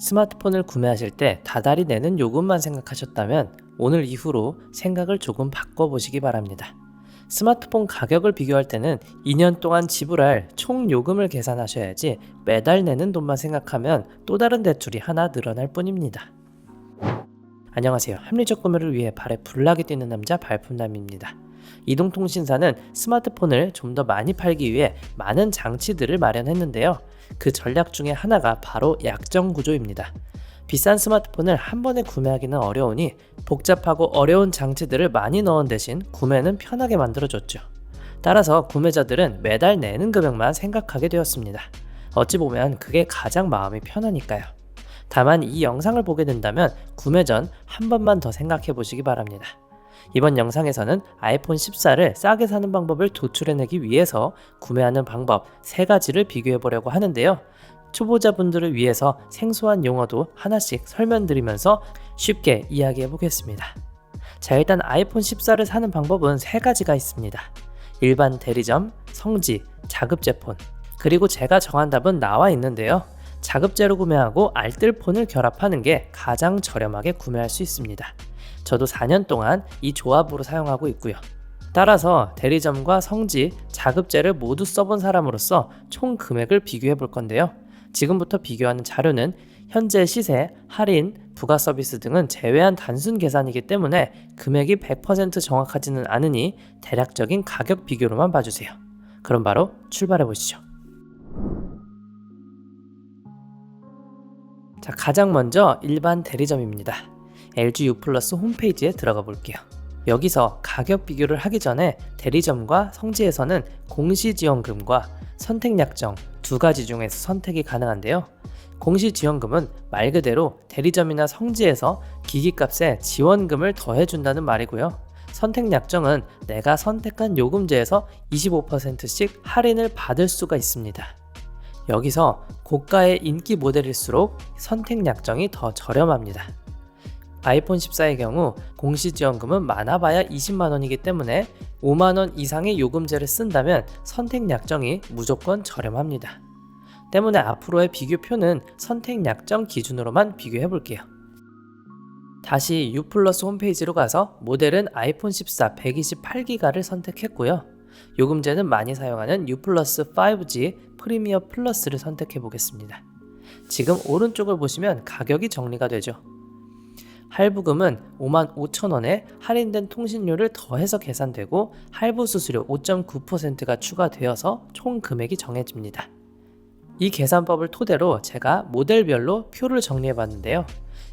스마트폰을 구매하실 때 다달이 내는 요금만 생각하셨다면 오늘 이후로 생각을 조금 바꿔보시기 바랍니다. 스마트폰 가격을 비교할 때는 2년 동안 지불할 총 요금을 계산하셔야지 매달 내는 돈만 생각하면 또 다른 대출이 하나 늘어날 뿐입니다. 안녕하세요. 합리적 구매를 위해 발에 불나게 뛰는 남자 발품남입니다. 이동통신사는 스마트폰을 좀 더 많이 팔기 위해 많은 장치들을 마련했는데요. 그 전략 중에 하나가 바로 약정 구조입니다. 비싼 스마트폰을 한 번에 구매하기는 어려우니 복잡하고 어려운 장치들을 많이 넣은 대신 구매는 편하게 만들어줬죠. 따라서 구매자들은 매달 내는 금액만 생각하게 되었습니다. 어찌 보면 그게 가장 마음이 편하니까요. 다만 이 영상을 보게 된다면 구매 전 한 번만 더 생각해 보시기 바랍니다. 이번 영상에서는 아이폰 14를 싸게 사는 방법을 도출해내기 위해서 구매하는 방법 세 가지를 비교해 보려고 하는데요. 초보자분들을 위해서 생소한 용어도 하나씩 설명드리면서 쉽게 이야기해 보겠습니다. 자, 일단 아이폰 14를 사는 방법은 세 가지가 있습니다. 일반 대리점, 성지, 자급제폰. 그리고 제가 정한 답은 나와 있는데요. 자급제로 구매하고 알뜰폰을 결합하는 게 가장 저렴하게 구매할 수 있습니다. 저도 4년 동안 이 조합으로 사용하고 있고요. 따라서 대리점과 성지, 자급제를 모두 써본 사람으로서 총 금액을 비교해 볼 건데요. 지금부터 비교하는 자료는 현재 시세, 할인, 부가 서비스 등은 제외한 단순 계산이기 때문에 금액이 100% 정확하지는 않으니 대략적인 가격 비교로만 봐주세요. 그럼 바로 출발해 보시죠. 자, 가장 먼저 일반 대리점입니다. LG U 플러스 홈페이지에 들어가 볼게요. 여기서 가격 비교를 하기 전에 대리점과 성지에서는 공시지원금과 선택약정 두 가지 중에서 선택이 가능한데요. 공시지원금은 말 그대로 대리점이나 성지에서 기기값에 지원금을 더해준다는 말이고요. 선택약정은 내가 선택한 요금제에서 25%씩 할인을 받을 수가 있습니다. 여기서 고가의 인기 모델일수록 선택약정이 더 저렴합니다. 아이폰 14의 경우 공시지원금은 많아봐야 20만원이기 때문에 5만원 이상의 요금제를 쓴다면 선택 약정이 무조건 저렴합니다. 때문에 앞으로의 비교표는 선택 약정 기준으로만 비교해 볼게요. 다시 U 플러스 홈페이지로 가서 모델은 아이폰 14 128기가를 선택했고요. 요금제는 많이 사용하는 U 플러스 5G 프리미어 플러스를 선택해 보겠습니다. 지금 오른쪽을 보시면 가격이 정리가 되죠. 할부금은 5만 5천 원에 할인된 통신료를 더해서 계산되고 할부 수수료 5.9%가 추가되어서 총 금액이 정해집니다. 이 계산법을 토대로 제가 모델별로 표를 정리해 봤는데요.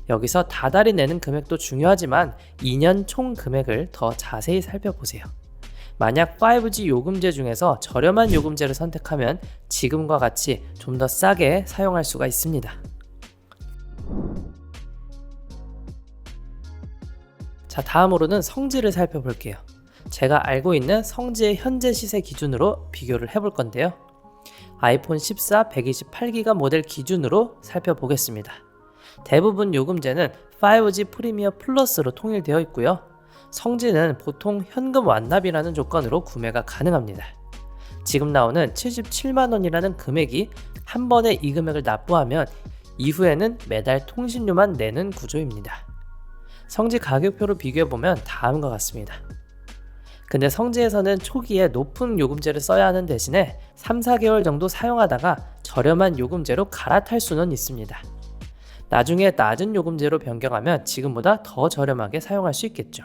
여기서 다달이 내는 금액도 중요하지만 2년 총 금액을 더 자세히 살펴보세요. 만약 5G 요금제 중에서 저렴한 요금제를 선택하면 지금과 같이 좀 더 싸게 사용할 수가 있습니다. 자, 다음으로는 성지를 살펴볼게요. 제가 알고 있는 성지의 현재 시세 기준으로 비교를 해볼 건데요. 아이폰 14 128기가 모델 기준으로 살펴보겠습니다. 대부분 요금제는 5G 프리미어 플러스로 통일되어 있고요. 성지는 보통 현금 완납이라는 조건으로 구매가 가능합니다. 지금 나오는 77만원이라는 금액이 한 번에 이 금액을 납부하면 이후에는 매달 통신료만 내는 구조입니다. 성지 가격표로 비교해보면 다음과 같습니다. 근데 성지에서는 초기에 높은 요금제를 써야 하는 대신에 3, 4개월 정도 사용하다가 저렴한 요금제로 갈아탈 수는 있습니다. 나중에 낮은 요금제로 변경하면 지금보다 더 저렴하게 사용할 수 있겠죠.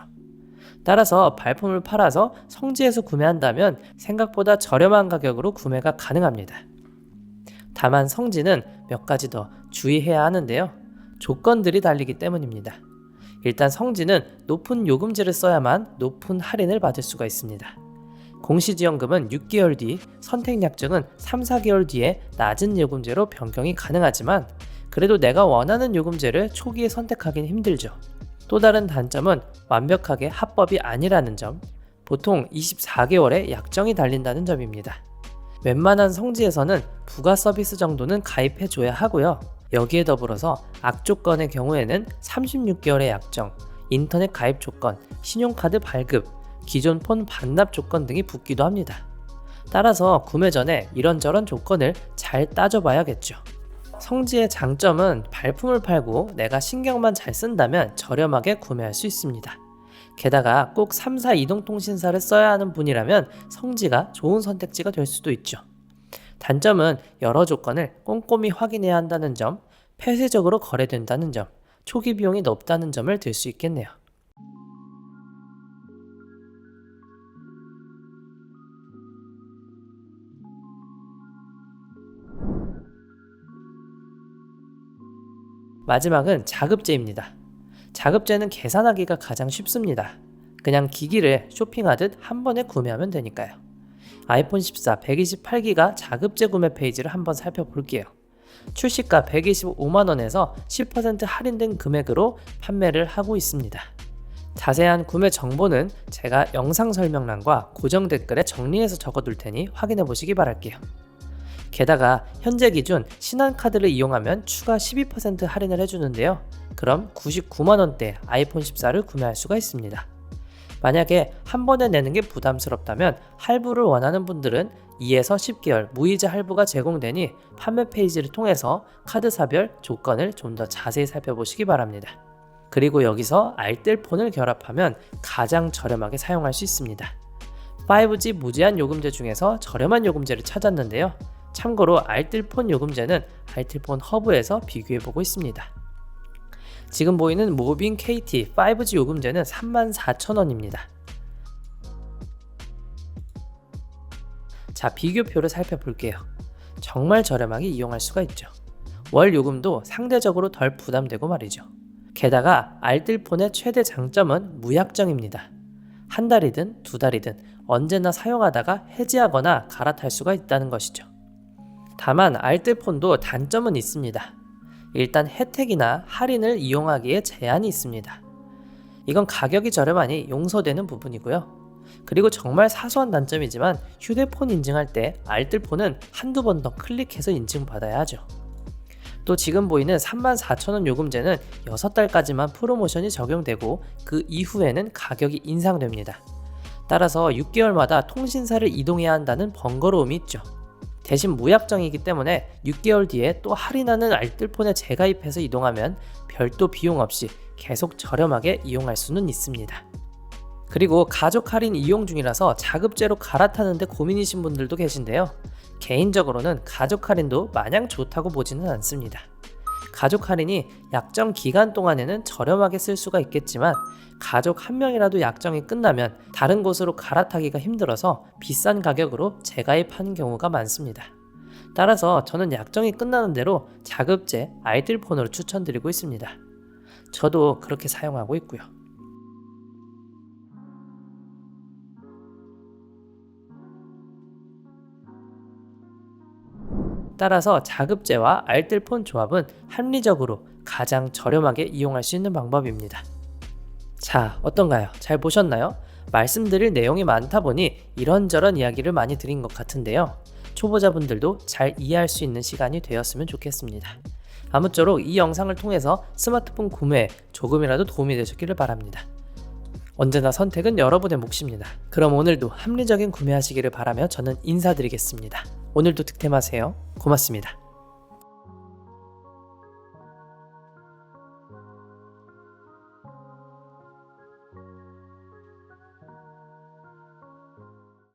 따라서 발품을 팔아서 성지에서 구매한다면 생각보다 저렴한 가격으로 구매가 가능합니다. 다만 성지는 몇 가지 더 주의해야 하는데요. 조건들이 달리기 때문입니다. 일단 성지는 높은 요금제를 써야만 높은 할인을 받을 수가 있습니다. 공시지원금은 6개월 뒤, 선택약정은 3, 4개월 뒤에 낮은 요금제로 변경이 가능하지만 그래도 내가 원하는 요금제를 초기에 선택하기는 힘들죠. 또 다른 단점은 완벽하게 합법이 아니라는 점, 보통 24개월의 약정이 달린다는 점입니다. 웬만한 성지에서는 부가 서비스 정도는 가입해줘야 하고요. 여기에 더불어서 악조건의 경우에는 36개월의 약정, 인터넷 가입 조건, 신용카드 발급, 기존 폰 반납 조건 등이 붙기도 합니다. 따라서 구매 전에 이런저런 조건을 잘 따져봐야겠죠. 성지의 장점은 발품을 팔고 내가 신경만 잘 쓴다면 저렴하게 구매할 수 있습니다. 게다가 꼭 3사 이동통신사를 써야 하는 분이라면 성지가 좋은 선택지가 될 수도 있죠. 단점은 여러 조건을 꼼꼼히 확인해야 한다는 점, 폐쇄적으로 거래된다는 점, 초기 비용이 높다는 점을 들 수 있겠네요. 마지막은 자급제입니다. 자급제는 계산하기가 가장 쉽습니다. 그냥 기기를 쇼핑하듯 한 번에 구매하면 되니까요. 아이폰 14 128기가 자급제 구매 페이지를 한번 살펴볼게요. 출시가 125만원에서 10% 할인된 금액으로 판매를 하고 있습니다. 자세한 구매 정보는 제가 영상 설명란과 고정 댓글에 정리해서 적어둘 테니 확인해 보시기 바랄게요. 게다가 현재 기준 신한카드를 이용하면 추가 12% 할인을 해주는데요. 그럼 99만원대 아이폰 14를 구매할 수가 있습니다. 만약에 한 번에 내는 게 부담스럽다면 할부를 원하는 분들은 2에서 10개월 무이자 할부가 제공되니 판매 페이지를 통해서 카드사별 조건을 좀 더 자세히 살펴보시기 바랍니다. 그리고 여기서 알뜰폰을 결합하면 가장 저렴하게 사용할 수 있습니다. 5G 무제한 요금제 중에서 저렴한 요금제를 찾았는데요. 참고로 알뜰폰 요금제는 알뜰폰 허브에서 비교해보고 있습니다. 지금 보이는 모빈 KT 5G 요금제는 34,000원입니다. 자, 비교표를 살펴볼게요. 정말 저렴하게 이용할 수가 있죠. 월 요금도 상대적으로 덜 부담되고 말이죠. 게다가 알뜰폰의 최대 장점은 무약정입니다. 한 달이든 두 달이든 언제나 사용하다가 해지하거나 갈아탈 수가 있다는 것이죠. 다만 알뜰폰도 단점은 있습니다. 일단 혜택이나 할인을 이용하기에 제한이 있습니다. 이건 가격이 저렴하니 용서되는 부분이고요. 그리고 정말 사소한 단점이지만 휴대폰 인증할 때 알뜰폰은 한두 번 더 클릭해서 인증받아야 하죠. 또 지금 보이는 34,000원 요금제는 6달까지만 프로모션이 적용되고 그 이후에는 가격이 인상됩니다. 따라서 6개월마다 통신사를 이동해야 한다는 번거로움이 있죠. 대신 무약정이기 때문에 6개월 뒤에 또 할인하는 알뜰폰에 재가입해서 이동하면 별도 비용 없이 계속 저렴하게 이용할 수는 있습니다. 그리고 가족 할인 이용 중이라서 자급제로 갈아타는데 고민이신 분들도 계신데요. 개인적으로는 가족 할인도 마냥 좋다고 보지는 않습니다. 가족 할인이 약정 기간 동안에는 저렴하게 쓸 수가 있겠지만 가족 한 명이라도 약정이 끝나면 다른 곳으로 갈아타기가 힘들어서 비싼 가격으로 재가입하는 경우가 많습니다. 따라서 저는 약정이 끝나는 대로 자급제 아이들 폰으로 추천드리고 있습니다. 저도 그렇게 사용하고 있고요. 따라서 자급제와 알뜰폰 조합은 합리적으로 가장 저렴하게 이용할 수 있는 방법입니다. 자, 어떤가요? 잘 보셨나요? 말씀드릴 내용이 많다 보니 이런저런 이야기를 많이 드린 것 같은데요. 초보자분들도 잘 이해할 수 있는 시간이 되었으면 좋겠습니다. 아무쪼록 이 영상을 통해서 스마트폰 구매에 조금이라도 도움이 되셨기를 바랍니다. 언제나 선택은 여러분의 몫입니다. 그럼 오늘도 합리적인 구매하시기를 바라며 저는 인사드리겠습니다. 오늘도 득템하세요. 고맙습니다.